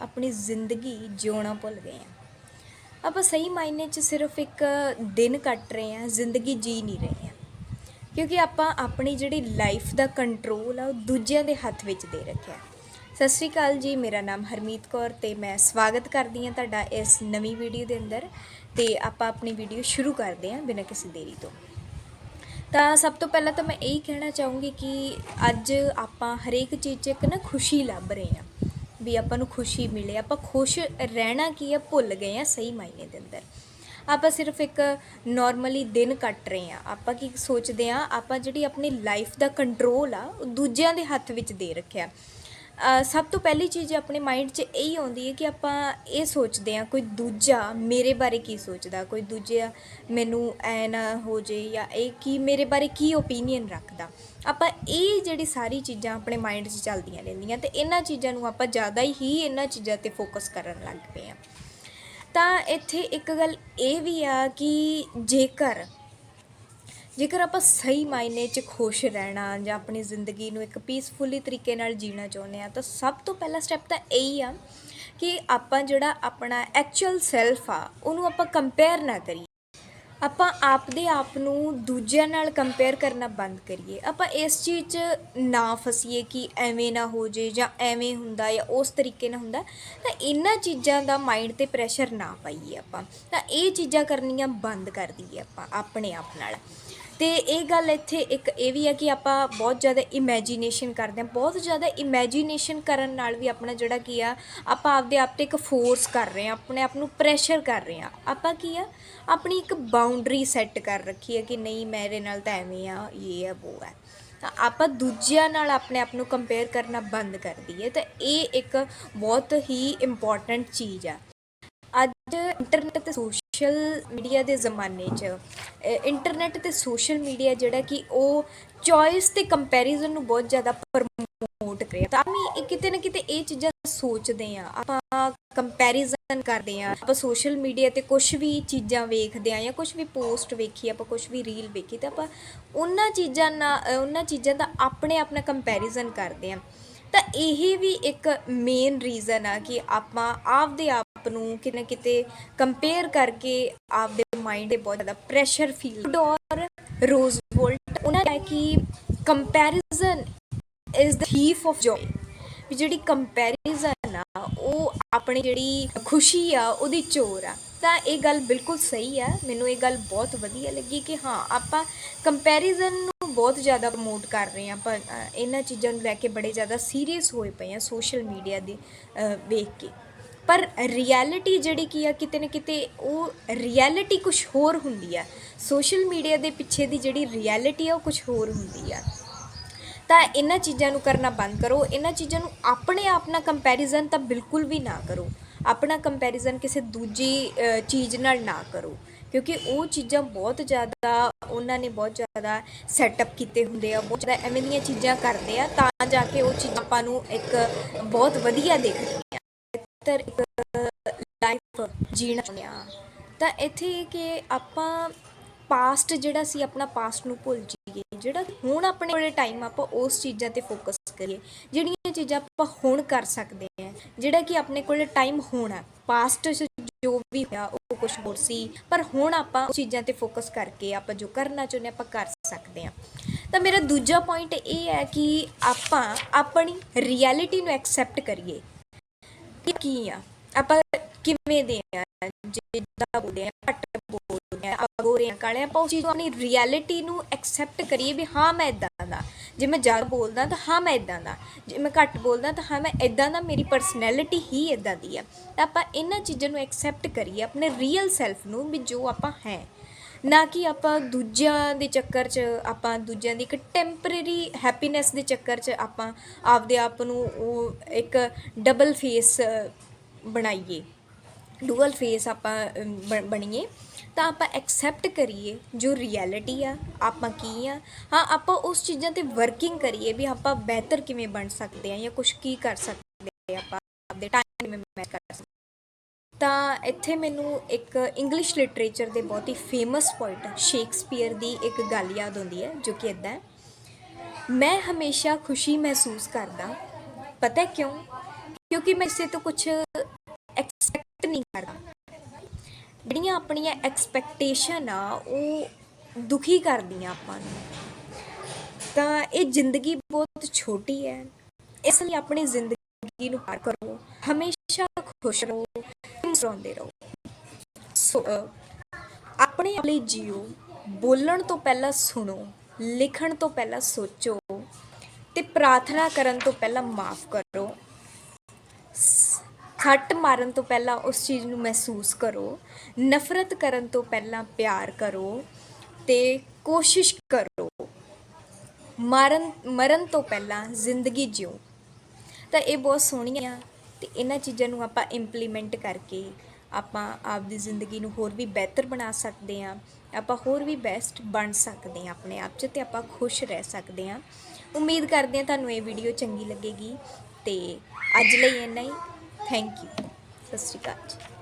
ਆਪਣੀ ਜ਼ਿੰਦਗੀ ਜਿਉਣਾ ਭੁੱਲ ਗਏ ਹਾਂ ਆਪਾਂ ਸਹੀ ਮਾਇਨੇ 'ਚ ਸਿਰਫ ਇੱਕ ਦਿਨ ਕੱਟ ਰਹੇ ਹਾਂ ਜ਼ਿੰਦਗੀ ਜੀ ਨਹੀਂ ਰਹੇ ਹਾਂ ਕਿਉਂਕਿ ਆਪਾਂ ਆਪਣੀ ਜਿਹੜੀ ਲਾਈਫ ਦਾ ਕੰਟਰੋਲ ਆ, ਉਹ ਦੂਜਿਆਂ ਦੇ ਹੱਥ ਵਿੱਚ ਦੇ ਰੱਖਿਆ। ਸਤਿ ਸ਼੍ਰੀ ਅਕਾਲ ਜੀ, ਮੇਰਾ ਨਾਮ ਹਰਮੀਤ ਕੌਰ ਤੇ ਮੈਂ ਸਵਾਗਤ ਕਰਦੀ ਹਾਂ ਤੁਹਾਡਾ ਇਸ ਨਵੀਂ ਵੀਡੀਓ ਦੇ ਅੰਦਰ। ਤੇ ਆਪਾਂ ਆਪਣੀ ਵੀਡੀਓ ਸ਼ੁਰੂ ਕਰਦੇ ਹਾਂ ਬਿਨਾਂ ਕਿਸੇ ਦੇਰੀ ਤੋਂ। ਤਾਂ ਸਭ ਤੋਂ ਪਹਿਲਾਂ ਤਾਂ ਮੈਂ ਇਹੀ ਕਹਿਣਾ ਚਾਹੂੰਗੀ ਕਿ ਅੱਜ ਆਪਾਂ ਹਰੇਕ ਚੀਜ਼ 'ਚ ਇੱਕ ਨਾ ਖੁਸ਼ੀ ਲੱਭ ਰਹੇ ਹਾਂ। ਵੀ ਆਪਾਂ ਨੂੰ ਖੁਸ਼ੀ ਮਿਲੇ, ਆਪਾਂ ਖੁਸ਼ ਰਹਿਣਾ ਕੀ ਆ, ਭੁੱਲ ਗਏ ਆ ਸਹੀ ਮਾਇਨੇ ਦੇ ਅੰਦਰ। ਆਪਾਂ ਸਿਰਫ ਇੱਕ ਨਾਰਮਲੀ ਦਿਨ ਕੱਟ ਰਹੇ ਆ। ਆਪਾਂ ਕੀ ਸੋਚਦੇ ਆ, ਆਪਾਂ ਜਿਹੜੀ ਆਪਣੀ ਲਾਈਫ ਦਾ ਕੰਟਰੋਲ ਆ, ਉਹ ਦੂਜਿਆਂ ਦੇ ਹੱਥ ਵਿੱਚ ਦੇ ਰੱਖਿਆ। ਸਭ ਤੋਂ ਪਹਿਲੀ ਚੀਜ਼ ਆਪਣੇ ਮਾਈਂਡ 'ਚ ਇਹੀ ਆਉਂਦੀ ਹੈ ਕਿ ਆਪਾਂ ਇਹ ਸੋਚਦੇ ਹਾਂ, ਕੋਈ ਦੂਜਾ ਮੇਰੇ ਬਾਰੇ ਕੀ ਸੋਚਦਾ, ਕੋਈ ਦੂਜਾ ਮੈਨੂੰ ਐ ਨਾ ਹੋ ਜੇ ਜਾਂ ਇਹ ਕੀ ਮੇਰੇ ਬਾਰੇ ਕੀ ਓਪੀਨੀਅਨ ਰੱਖਦਾ। ਆਪਾਂ ਇਹ ਜਿਹੜੀ ਸਾਰੀ ਚੀਜ਼ਾਂ ਆਪਣੇ ਮਾਈਂਡ 'ਚ ਚੱਲਦੀਆਂ ਰਹਿੰਦੀਆਂ ਤੇ ਇਹਨਾਂ ਚੀਜ਼ਾਂ ਨੂੰ ਆਪਾਂ ਜ਼ਿਆਦਾ ਹੀ ਇਹਨਾਂ ਚੀਜ਼ਾਂ ਤੇ ਫੋਕਸ ਕਰਨ ਲੱਗ ਪਏ ਆ ਤਾਂ ਇੱਥੇ ਇੱਕ ਗੱਲ ਇਹ ਵੀ ਆ ਕਿ ਜੇਕਰ ਜੇਕਰ ਆਪਾਂ ਸਹੀ ਮਾਇਨੇ 'ਚ ਖੁਸ਼ ਰਹਿਣਾ ਜਾਂ ਆਪਣੀ ਜ਼ਿੰਦਗੀ ਨੂੰ ਇੱਕ ਪੀਸਫੁਲੀ ਤਰੀਕੇ ਨਾਲ ਜੀਣਾ ਚਾਹੁੰਦੇ ਆ ਤਾਂ ਸਭ ਤੋਂ ਪਹਿਲਾ ਸਟੈਪ ਤਾਂ ਇਹੀ ਆ ਕਿ ਆਪਾਂ ਜਿਹੜਾ ਆਪਣਾ ਐਕਚੁਅਲ ਸੈਲਫ ਆ, ਉਹਨੂੰ ਆਪਾਂ ਕੰਪੇਅਰ ਨਾ ਕਰੀਏ। ਆਪਾਂ ਆਪਦੇ ਆਪ ਨੂੰ ਦੂਜਿਆਂ ਨਾਲ ਕੰਪੇਅਰ ਕਰਨਾ ਬੰਦ ਕਰੀਏ। ਆਪਾਂ ਇਸ ਚੀਜ਼ 'ਚ ਨਾ ਫਸੀਏ ਕਿ ਐਵੇਂ ਨਾ ਹੋ ਜੇ ਜਾਂ ਐਵੇਂ ਹੁੰਦਾ ਜਾਂ ਉਸ ਤਰੀਕੇ ਨਾਲ ਹੁੰਦਾ, ਤਾਂ ਇਹਨਾਂ ਚੀਜ਼ਾਂ ਦਾ ਮਾਈਂਡ ਤੇ ਪ੍ਰੈਸ਼ਰ ਨਾ ਪਾਈਏ ਆਪਾਂ। ਤਾਂ ਇਹ ਚੀਜ਼ਾਂ ਕਰਨੀਆਂ ਬੰਦ ਕਰ ਦਈਏ ਆਪਾਂ, ਆਪਣੇ ਆਪ ਨਾਲ। ਅਤੇ ਇਹ ਗੱਲ ਇੱਥੇ ਇੱਕ ਇਹ ਵੀ ਹੈ ਕਿ ਆਪਾਂ ਬਹੁਤ ਜ਼ਿਆਦਾ ਇਮੈਜੀਨੇਸ਼ਨ ਕਰਦੇ ਹਾਂ। ਬਹੁਤ ਜ਼ਿਆਦਾ ਇਮੈਜੀਨੇਸ਼ਨ ਕਰਨ ਨਾਲ ਵੀ ਆਪਣਾ ਜਿਹੜਾ ਕੀ ਆ, ਆਪਾਂ ਆਪਦੇ ਆਪ ਤੇ ਇੱਕ ਫੋਰਸ ਕਰ ਰਹੇ ਹਾਂ, ਆਪਣੇ ਆਪ ਨੂੰ ਪ੍ਰੈਸ਼ਰ ਕਰ ਰਹੇ ਹਾਂ। ਆਪਾਂ ਕੀ ਆ, ਆਪਣੀ ਇੱਕ ਬਾਉਂਡਰੀ ਸੈੱਟ ਕਰ ਰੱਖੀ ਹੈ ਕਿ ਨਹੀਂ ਮੇਰੇ ਨਾਲ ਤਾਂ ਐਵੇਂ ਆ ਇਹ ਹੈ ਉਹ ਹੈ ਤਾਂ ਆਪਾਂ ਦੂਜਿਆਂ ਨਾਲ ਆਪਣੇ ਆਪ ਨੂੰ ਕੰਪੇਅਰ ਕਰਨਾ ਬੰਦ ਕਰ ਦਈਏ ਤਾਂ ਇਹ ਇੱਕ ਬਹੁਤ ਹੀ ਇੰਪੋਰਟੈਂਟ ਚੀਜ਼ ਆ। ਅੱਜ ਇੰਟਰਨੈਟ ਤੇ ਸੋਸ਼ਲ ਸੋਸ਼ਲ ਮੀਡੀਆ ਦੇ ਜ਼ਮਾਨੇ 'ਚ ਅ, ਇੰਟਰਨੈਟ ਤੇ ਸੋਸ਼ਲ ਮੀਡੀਆ ਜਿਹੜਾ ਕਿ ਉਹ ਚੋਇਸ ਤੇ ਕੰਪੈਰੀਜ਼ਨ ਨੂੰ ਬਹੁਤ ਜ਼ਿਆਦਾ ਪ੍ਰਮੋਟ ਕਰਿਆ। ਤਾਂ ਅਸੀਂ ਕਿਤੇ ਨਾ ਕਿਤੇ ਇਹ ਚੀਜ਼ਾਂ ਸੋਚਦੇ ਆ ਆਪਾਂ ਕੰਪੈਰੀਜ਼ਨ ਕਰਦੇ ਆ ਆਪਾਂ ਸੋਸ਼ਲ ਮੀਡੀਆ ਤੇ ਕੁਝ ਵੀ ਚੀਜ਼ਾਂ ਵੇਖਦੇ ਆ ਜਾਂ ਕੁਝ ਵੀ ਪੋਸਟ ਵੇਖੀ ਆਪਾਂ ਕੁਝ ਵੀ ਰੀਲ ਵੇਖੀ ਤਾਂ ਆਪਾਂ ਉਹਨਾਂ ਚੀਜ਼ਾਂ ਨਾਲ ਉਹਨਾਂ ਚੀਜ਼ਾਂ ਦਾ ਆਪਣੇ ਆਪ ਨਾਲ ਕੰਪੈਰੀਜ਼ਨ ਕਰਦੇ ਆ ਤਾਂ ਇਹ ਵੀ ਇੱਕ ਮੇਨ ਰੀਜ਼ਨ ਆ ਕਿ ਆਪਾਂ ਆਪਦੇ ਆਪ ਆਪ ਨੂੰ ਕਿਤੇ ਨਾ ਕਿਤੇ ਕੰਪੇਅਰ ਕਰਕੇ ਆਪਦੇ ਮਾਈਂਡ 'ਤੇ ਬਹੁਤ ਜ਼ਿਆਦਾ ਪ੍ਰੈਸ਼ਰ ਫੀਲ ਔਰ ਰੋਜ਼ਵੋਲਟ ਉਹਨਾਂ ਨੇ ਕਿ comparison is the thief of joy ਵੀ ਜਿਹੜੀ ਕੰਪੈਰੀਜ਼ਨ ਆ, ਉਹ ਆਪਣੀ ਜਿਹੜੀ ਖੁਸ਼ੀ ਆ, ਉਹਦੀ ਚੋਰ ਆ। ਤਾਂ ਇਹ ਗੱਲ ਬਿਲਕੁਲ ਸਹੀ ਆ। ਮੈਨੂੰ ਇਹ ਗੱਲ ਬਹੁਤ ਵਧੀਆ ਲੱਗੀ ਕਿ ਹਾਂ, ਆਪਾਂ ਕੰਪੈਰੀਜ਼ਨ ਨੂੰ ਬਹੁਤ ਜ਼ਿਆਦਾ ਪ੍ਰਮੋਟ ਕਰ ਰਹੇ ਹਾਂ। ਪਰ ਇਹਨਾਂ ਚੀਜ਼ਾਂ ਨੂੰ ਲੈ ਕੇ ਬੜੇ ਜ਼ਿਆਦਾ ਸੀਰੀਅਸ ਹੋਏ ਪਏ ਆ ਸੋਸ਼ਲ ਮੀਡੀਆ ਦੇ ਵੇਖ ਕੇ। ਪਰ ਰਿਐਲਿਟੀ ਜਿਹੜੀ ਕੀ ਆ, ਕਿਤੇ ਨਾ ਕਿਤੇ ਉਹ ਰਿਐਲਿਟੀ ਕੁਝ ਹੋਰ ਹੁੰਦੀ ਆ। ਸੋਸ਼ਲ ਮੀਡੀਆ ਦੇ ਪਿੱਛੇ ਦੀ ਜਿਹੜੀ ਰਿਐਲਿਟੀ ਆ, ਉਹ ਕੁਝ ਹੋਰ ਹੁੰਦੀ ਆ। ਤਾਂ ਇਹਨਾਂ ਚੀਜ਼ਾਂ ਨੂੰ ਕਰਨਾ ਬੰਦ ਕਰੋ। ਇਹਨਾਂ ਚੀਜ਼ਾਂ ਨੂੰ ਆਪਣੇ ਆਪ ਨਾਲ ਕੰਪੈਰੀਜ਼ਨ ਤਾਂ ਬਿਲਕੁਲ ਵੀ ਨਾ ਕਰੋ। ਆਪਣਾ ਕੰਪੈਰੀਜ਼ਨ ਕਿਸੇ ਦੂਜੀ ਚੀਜ਼ ਨਾਲ ਨਾ ਕਰੋ। ਕਿਉਂਕਿ ਉਹ ਚੀਜ਼ਾਂ ਬਹੁਤ ਜ਼ਿਆਦਾ, ਉਹਨਾਂ ਨੇ ਬਹੁਤ ਜ਼ਿਆਦਾ ਸੈਟਅਪ ਕੀਤੇ ਹੁੰਦੇ ਆ। ਬਹੁਤ ਜ਼ਿਆਦਾ ਐਵੇਂ ਦੀਆਂ ਚੀਜ਼ਾਂ ਕਰਦੇ ਆ ਤਾਂ ਜਾ ਕੇ ਉਹ ਚੀਜ਼ਾਂ ਆਪਾਂ ਨੂੰ ਇੱਕ ਬਹੁਤ ਵਧੀਆ ਦਿਖਦੀਆਂ ਬਿਹਤਰ ਇੱਕ ਲਾਈਫ ਜੀਣਾ ਚਾਹੁੰਦੇ ਆ ਤਾਂ ਇੱਥੇ ਕਿ ਆਪਾਂ ਪਾਸਟ ਜਿਹੜਾ ਸੀ, ਆਪਣਾ ਪਾਸਟ ਨੂੰ ਭੁੱਲ ਜਾਈਏ। ਜਿਹੜਾ ਹੁਣ ਆਪਣੇ ਕੋਲੇ ਟਾਈਮ ਆਪਾਂ ਉਸ ਚੀਜ਼ਾਂ ਤੇ ਫੋਕਸ ਕਰੀਏ। ਜਿਹੜੀਆਂ ਚੀਜ਼ਾਂ ਆਪਾਂ ਹੁਣ ਕਰ ਸਕਦੇ ਆ ਜਿਹੜਾ ਕਿ ਆਪਣੇ ਕੋਲੇ ਟਾਈਮ ਹੋਣਾ ਪਾਸਟ 'ਚ ਜੋ ਵੀ ਹੋਇਆ, ਉਹ ਕੁਝ ਹੋਰ ਸੀ। ਪਰ ਹੁਣ ਆਪਾਂ ਉਸ ਚੀਜ਼ਾਂ ਤੇ ਫੋਕਸ ਕਰਕੇ ਆਪਾਂ ਜੋ ਕਰਨਾ ਚਾਹੁੰਦੇ ਆਪਾਂ ਕਰ ਸਕਦੇ ਆ ਤਾਂ ਮੇਰਾ ਦੂਜਾ ਪੁਆਇੰਟ ਇਹ ਹੈ ਕਿ ਆਪਾਂ ਆਪਣੀ ਰਿਐਲਿਟੀ ਨੂੰ ਐਕਸੈਪਟ ਕਰੀਏ। ਕੀ ਆ? ਆਪਾਂ ਕਿਵੇਂ ਦੇ ਆ? ਜਿੱਦਾਂ ਬੋਲਦੇ ਆ, ਘੱਟ ਬੋਲਦੇ ਆ ਆਪਾਂ ਕਾਲੇ ਆਪਾਂ ਉਸ ਚੀਜ਼ ਨੂੰ ਆਪਣੀ ਰਿਐਲਿਟੀ ਨੂੰ ਐਕਸੈਪਟ ਕਰੀਏ ਵੀ ਹਾਂ, ਮੈਂ ਇਦਾਂ ਦਾ। ਜੇ ਮੈਂ ਜ਼ਿਆਦਾ ਬੋਲਦਾ ਤਾਂ ਹਾਂ, ਮੈਂ ਇਦਾਂ ਦਾ। ਜੇ ਮੈਂ ਘੱਟ ਬੋਲਦਾ ਤਾਂ ਹਾਂ, ਮੈਂ ਇਦਾਂ ਦਾ, ਮੇਰੀ ਪਰਸਨੈਲਿਟੀ ਹੀ ਇਦਾਂ ਦੀ ਆ। ਤਾਂ ਆਪਾਂ ਇਹਨਾਂ ਚੀਜ਼ਾਂ ਨੂੰ ਐਕਸੈਪਟ ਕਰੀਏ, ਆਪਣੇ ਰੀਅਲ ਸੈਲਫ ਨੂੰ ਵੀ ਜੋ ਆਪਾਂ ਹੈ। ਨਾ ਕਿ ਆਪਾਂ ਦੂਜਿਆਂ ਦੇ ਚੱਕਰ 'ਚ, ਆਪਾਂ ਦੂਜਿਆਂ ਦੀ ਇੱਕ ਟੈਂਪਰੇਰੀ ਹੈਪੀਨੈਸ ਦੇ ਚੱਕਰ 'ਚ ਆਪਾਂ ਆਪਦੇ ਆਪ ਨੂੰ ਉਹ ਇੱਕ ਡਬਲ ਫੇਸ ਬਣਾਈਏ। ਡੂਅਲ ਫੇਸ ਆਪਾਂ ਬ- ਬਣੀਏ। ਤਾਂ ਆਪਾਂ ਐਕਸੈਪਟ ਕਰੀਏ ਜੋ ਰਿਐਲਿਟੀ ਆ, ਆਪਾਂ ਕੀ ਆ। ਹਾਂ, ਆਪਾਂ ਉਸ ਚੀਜ਼ਾਂ ਤੇ ਵਰਕਿੰਗ ਕਰੀਏ ਵੀ ਆਪਾਂ ਬਿਹਤਰ ਕਿਵੇਂ ਬਣ ਸਕਦੇ ਆ ਜਾਂ ਕੁਝ ਕੀ ਕਰ ਸਕਦੇ ਆ ਆਪਾਂ, ਆਪਦੇ ਟਾਈਮ ਕਿਵੇਂ ਮੈਨੇਜ ਕਰ ਸਕਦੇ ਤਾਂ ਇੱਥੇ ਮੈਨੂੰ ਇੱਕ ਇੰਗਲਿਸ਼ ਲਿਟਰੇਚਰ ਦੇ ਬਹੁਤ ਹੀ ਫੇਮਸ ਪੋਇਟ ਸ਼ੇਕਸਪੀਅਰ ਦੀ ਇੱਕ ਗੱਲ ਯਾਦ ਆਉਂਦੀ ਹੈ, ਜੋ ਕਿ ਇਦਾਂ ਹੈ। ਮੈਂ ਹਮੇਸ਼ਾ ਖੁਸ਼ੀ ਮਹਿਸੂਸ ਕਰਦਾ, ਪਤਾ ਕਿਉਂ? ਕਿਉਂਕਿ ਮੈਂ ਇਸੇ ਤੋਂ ਕੁਝ ਐਕਸਪੈਕਟ ਨਹੀਂ ਕਰਦਾ। ਜਿਹੜੀਆਂ ਆਪਣੀਆਂ ਐਕਸਪੈਕਟੇਸ਼ਨ ਆ, ਉਹ ਦੁਖੀ ਕਰਦੀਆਂ ਆਪਾਂ ਨੂੰ। ਤਾਂ ਇਹ ਜ਼ਿੰਦਗੀ ਬਹੁਤ ਛੋਟੀ ਹੈ। ਇਸ ਲਈ ਆਪਣੀ ਜ਼ਿੰਦਗੀ ਨੂੰ ਪਾਰ ਕਰੋ। ਹਮੇਸ਼ਾ ਖੁਸ਼ ਰਹੋ। ਮੁਸਕਰਾਉਂਦੇ ਰਹੋ। ਸੋ ਆਪਣੇ ਆਪ ਲਈ ਜੀਓ, ਬੋਲਣ ਤੋਂ ਪਹਿਲਾਂ ਸੁਣੋ, ਲਿਖਣ ਤੋਂ ਪਹਿਲਾਂ ਸੋਚੋ ਤੇ ਪ੍ਰਾਰਥਨਾ ਕਰਨ ਤੋਂ ਪਹਿਲਾਂ ਮਾਫ ਕਰੋ। ਖੱਟ ਮਾਰਨ ਤੋਂ ਪਹਿਲਾਂ ਉਸ ਚੀਜ਼ ਨੂੰ ਮਹਿਸੂਸ ਕਰੋ, ਨਫ਼ਰਤ ਕਰਨ ਤੋਂ ਪਹਿਲਾਂ ਪਿਆਰ ਕਰੋ ਤੇ ਕੋਸ਼ਿਸ਼ ਕਰੋ। ਮਰਨ ਮਰਨ ਤੋਂ ਪਹਿਲਾਂ ਜ਼ਿੰਦਗੀ ਜਿਓ। ਤਾਂ ਇਹ ਬਹੁਤ ਸੋਹਣੀਆਂ ਅਤੇ ਇਹਨਾਂ ਚੀਜ਼ਾਂ ਨੂੰ ਆਪਾਂ ਇੰਪਲੀਮੈਂਟ ਕਰਕੇ ਆਪਾਂ ਆਪਦੀ ਜ਼ਿੰਦਗੀ ਨੂੰ ਹੋਰ ਵੀ ਬਿਹਤਰ ਬਣਾ ਸਕਦੇ ਹਾਂ, ਆਪਾਂ ਹੋਰ ਵੀ ਬੈਸਟ ਬਣ ਸਕਦੇ ਹਾਂ ਆਪਣੇ ਆਪ 'ਚ ਤੇ ਆਪਾਂ ਖੁਸ਼ ਰਹਿ ਸਕਦੇ ਹਾਂ। ਉਮੀਦ ਕਰਦੇ ਹਾਂ ਤੁਹਾਨੂੰ ਇਹ ਵੀਡੀਓ ਚੰਗੀ ਲੱਗੇਗੀ ਤੇ ਅੱਜ ਲਈ ਇੰਨਾ ਹੀ। ਥੈਂਕ ਯੂ ਸਤਿ ਸ਼੍ਰੀ ਅਕਾਲ ਜੀ।